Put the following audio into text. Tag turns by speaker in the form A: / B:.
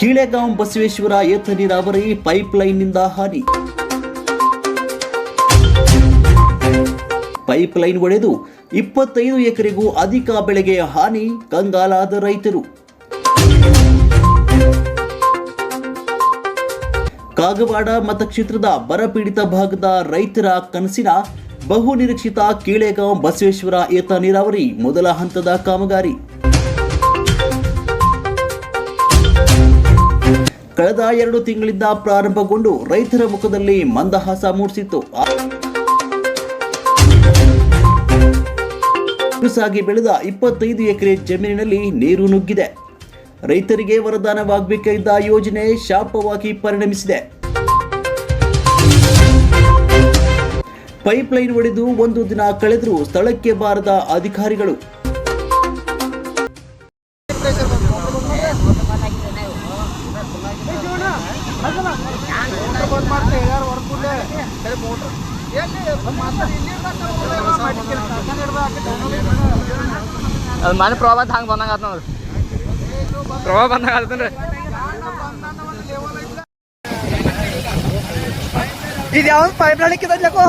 A: ಕೀಳೆಗಾಂವ್ ಬಸವೇಶ್ವರ ಏತ ನೀರಾವರಿ ಪೈಪ್ಲೈನ್ನಿಂದ ಹಾನಿ. ಪೈಪ್ಲೈನ್ ಒಡೆದು ಇಪ್ಪತ್ತೈದು ಎಕರೆಗೂ ಅಧಿಕ ಬೆಳೆಗೆ ಹಾನಿ, ಕಂಗಾಲಾದ ರೈತರು. ಕಾಗವಾಡ ಮತಕ್ಷೇತ್ರದ ಬರಪೀಡಿತ ಭಾಗದ ರೈತರ ಕನಸಿನ ಬಹು ನಿರೀಕ್ಷಿತ ಕೀಳೆಗಾಂವ್ ಬಸವೇಶ್ವರ ಏತ ನೀರಾವರಿ ಮೊದಲ ಹಂತದ ಕಾಮಗಾರಿ. ಕಳೆದ ಎರಡು ತಿಂಗಳಿಂದ ಪ್ರಾರಂಭಗೊಂಡು ರೈತರ ಮುಖದಲ್ಲಿ ಮಂದಹಾಸ ಮೂಡಿಸಿತ್ತು. ಸಾಗಿ ಬೆಳೆದ ಇಪ್ಪತ್ತೈದು ಎಕರೆ ಜಮೀನಿನಲ್ಲಿ ನೀರು ನುಗ್ಗಿದೆ. ರೈತರಿಗೆ ವರದಾನವಾಗಬೇಕಾಗಿದ್ದ ಯೋಜನೆ ಶಾಪವಾಗಿ ಪರಿಣಮಿಸಿದೆ. ಪೈಪ್ಲೈನ್ ಒಡೆದು ಒಂದು ದಿನ ಕಳೆದರೂ ಸ್ಥಳಕ್ಕೆ ಬಾರದ ಅಧಿಕಾರಿಗಳು
B: ಅದು ಮನೆ ಪ್ರವಾಹ ಬಂದ್ ಹಂಗೆ ಬಂದಂಗೆ ಆತ ನೋಡ್ರಿ ಪ್ರವಾಹ ಬಂದಂಗೆ ಆತನ್ರಿ
C: ಇದು ಯಾವ ಪೈಪ್ ಲೈನ್ ಕಿತ್ತ ಜಾಕೋ